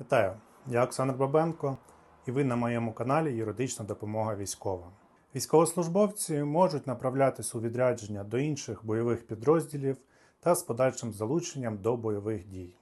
Вітаю! Я Олександр Бабенко, і ви на моєму каналі Юридична допомога військовим. Військовослужбовці можуть направлятись у відрядження до інших бойових підрозділів та з подальшим залученням до бойових дій.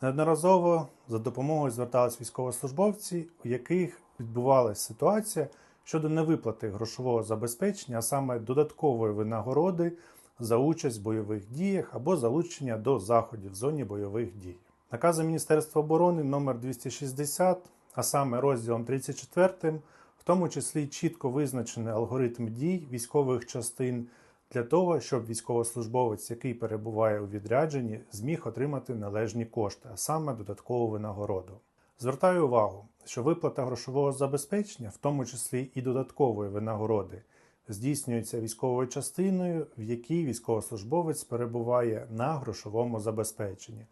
Неодноразово за допомогою звертались військовослужбовці, у яких відбувалася ситуація щодо невиплати грошового забезпечення, а саме додаткової винагороди за участь в бойових діях або залучення до заходів в зоні бойових дій. Наказом Міністерства оборони номер 260, а саме розділом 34, в тому числі чітко визначений алгоритм дій військових частин для того, щоб військовослужбовець, який перебуває у відрядженні, зміг отримати належні кошти, а саме додаткову винагороду. Звертаю увагу, що виплата грошового забезпечення, в тому числі і додаткової винагороди, здійснюється військовою частиною, в якій військовослужбовець перебуває на грошовому забезпеченні.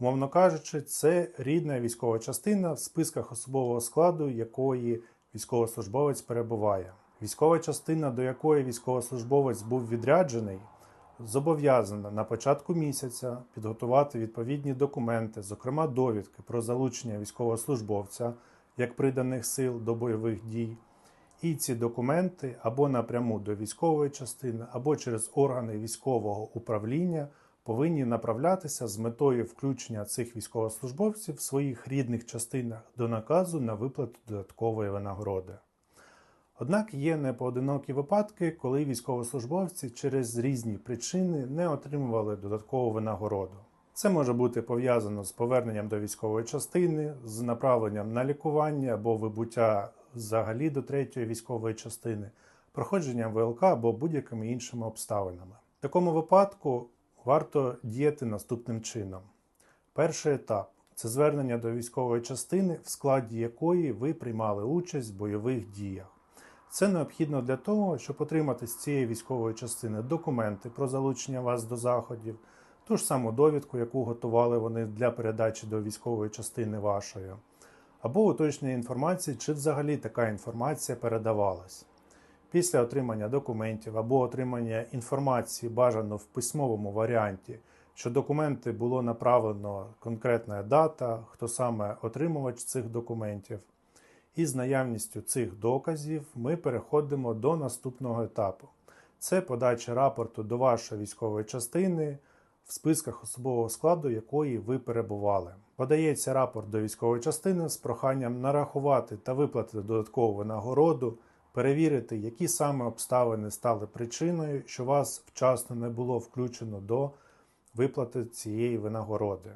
Умовно кажучи, це рідна військова частина в списках особового складу, якої військовослужбовець перебуває. Військова частина, до якої військовослужбовець був відряджений, зобов'язана на початку місяця підготувати відповідні документи, зокрема довідки про залучення військовослужбовця як приданих сил до бойових дій. І ці документи або напряму до військової частини, або через органи військового управління повинні направлятися з метою включення цих військовослужбовців в своїх рідних частинах до наказу на виплату додаткової винагороди. Однак є непоодинокі випадки, коли військовослужбовці через різні причини не отримували додаткову винагороду. Це може бути пов'язано з поверненням до військової частини, з направленням на лікування або вибуття взагалі до третьої військової частини, проходженням ВЛК або будь-якими іншими обставинами. В такому випадку варто діяти наступним чином. Перший етап це звернення до військової частини, в складі якої ви приймали участь в бойових діях. Це необхідно для того, щоб отримати з цієї військової частини документи про залучення вас до заходів, ту ж саму довідку, яку готували вони для передачі до військової частини вашої, або уточнення інформації, чи взагалі така інформація передавалась. Після отримання документів або отримання інформації бажано в письмовому варіанті, що документи було направлено конкретна дата, хто саме отримувач цих документів. І з наявністю цих доказів ми переходимо до наступного етапу. Це подача рапорту до вашої військової частини в списках особового складу, якої ви перебували. Подається рапорт до військової частини з проханням нарахувати та виплатити додаткову винагороду, перевірити, які саме обставини стали причиною, що вас вчасно не було включено до виплати цієї винагороди.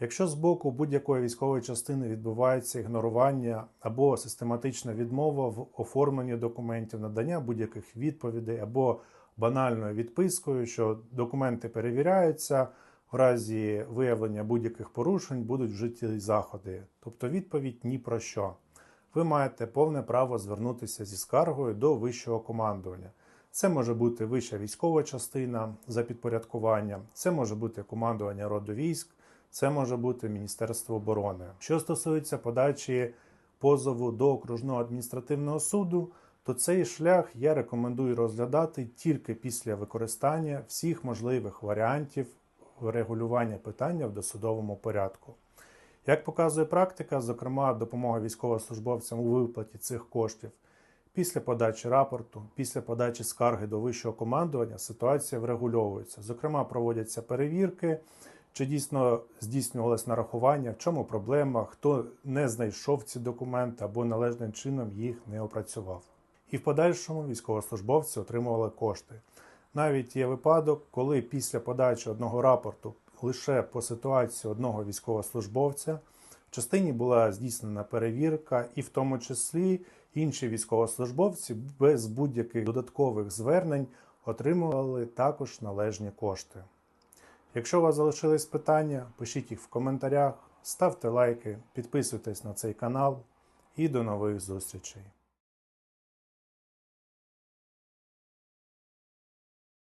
Якщо з боку будь-якої військової частини відбувається ігнорування або систематична відмова в оформленні документів, надання будь-яких відповідей або банальною відпискою, що документи перевіряються, в разі виявлення будь-яких порушень будуть вжиті заходи. Тобто відповідь ні про що. Ви маєте повне право звернутися зі скаргою до вищого командування. Це може бути вища військова частина за підпорядкуванням, це може бути командування роду військ. Це може бути Міністерство оборони. Що стосується подачі позову до окружного адміністративного суду, то цей шлях я рекомендую розглядати тільки після використання всіх можливих варіантів регулювання питання в досудовому порядку. Як показує практика, зокрема допомога військовослужбовцям у виплаті цих коштів, після подачі рапорту, після подачі скарги до вищого командування ситуація врегульовується. Зокрема, проводяться перевірки. Чи дійсно здійснювалось нарахування, в чому проблема, хто не знайшов ці документи або належним чином їх не опрацював. І в подальшому військовослужбовці отримували кошти. Навіть є випадок, коли після подачі одного рапорту лише по ситуації одного військовослужбовця в частині була здійснена перевірка, і в тому числі інші військовослужбовці без будь-яких додаткових звернень отримували також належні кошти. Якщо у вас залишились питання, пишіть їх в коментарях, ставте лайки, підписуйтесь на цей канал і до нових зустрічей.